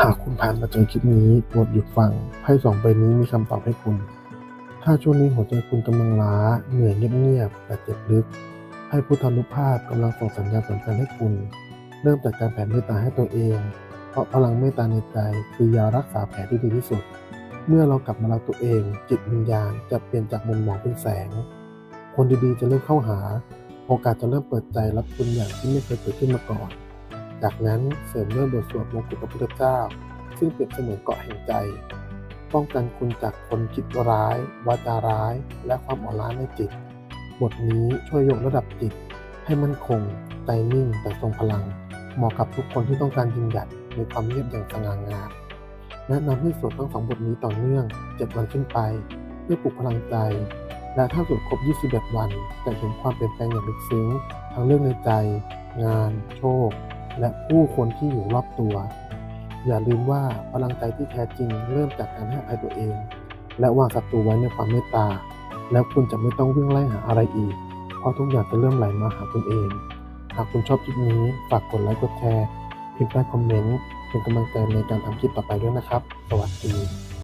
หากคุณผ่านมาเจอคลิปนี้โปรดหยุดฟังไพ่สองใบนี้มีคำตอบให้คุณ ถ้าช่วงนี้หัวใจคุณกำลังล้า เหนื่อยเงียบๆแต่เจ็บลึก ให้พุทธานุภาพกำลังส่งสัญญาณสำคัญให้คุณ เริ่มจากการแผ่เมตตาให้ตัวเอง เพราะพลังเมตตาในใจคือยารักษาแผลที่ดีที่สุด เมื่อเรากลับมารักตัวเอง จิตวิญญาณจะเปลี่ยนจากมุมมองเป็นแสง คนดีๆจะเริ่มเข้าหา โอกาสจะเริ่มเปิดใจรับคุณอย่างที่ไม่เคยเกิดขึ้นมาก่อน จากนั้นเสริมด้วยบทสวดมงกุฎพระพุทธเจ้า ซึ่งเปรียบเสมือนเกาะแห่งใจ ป้องกันคุณจากคนคิดร้าย วาจาร้าย และความอ่อนล้าในจิต บทนี้ช่วยยกระดับจิต ให้มั่นคง ใจนิ่งแต่ทรงพลัง เหมาะกับทุกคนที่ต้องการยืนหยัดในความเงียบอย่างสง่างามแนะนำให้สวดทั้งสองบทนี้ต่อเนื่อง 7 วันขึ้นไป เพื่อปลุกพลังใจ และถ้าสวดครบ 21 วัน จะเห็นความเปลี่ยนแปลงอย่างลึกซึ้ง ทั้งเรื่องในใจ งาน โชค และผู้คนที่อยู่รอบตัว อย่าลืมว่าพลังใจที่แท้จริงเริ่มจากการให้อภัยตัวเอง และวางศัตรูไว้ในความเมตตา แล้วคุณจะไม่ต้องวิ่งไล่หาอะไรอีก เพราะทุกอย่างจะเริ่มไหลมาหาคุณเอง หากคุณชอบคลิปนี้ฝากกดไลค์กดแชร์พิมพ์ใต้คอมเมนต์เป็นกำลังใจในการทำคลิปต่อไปด้วยนะครับ สวัสดี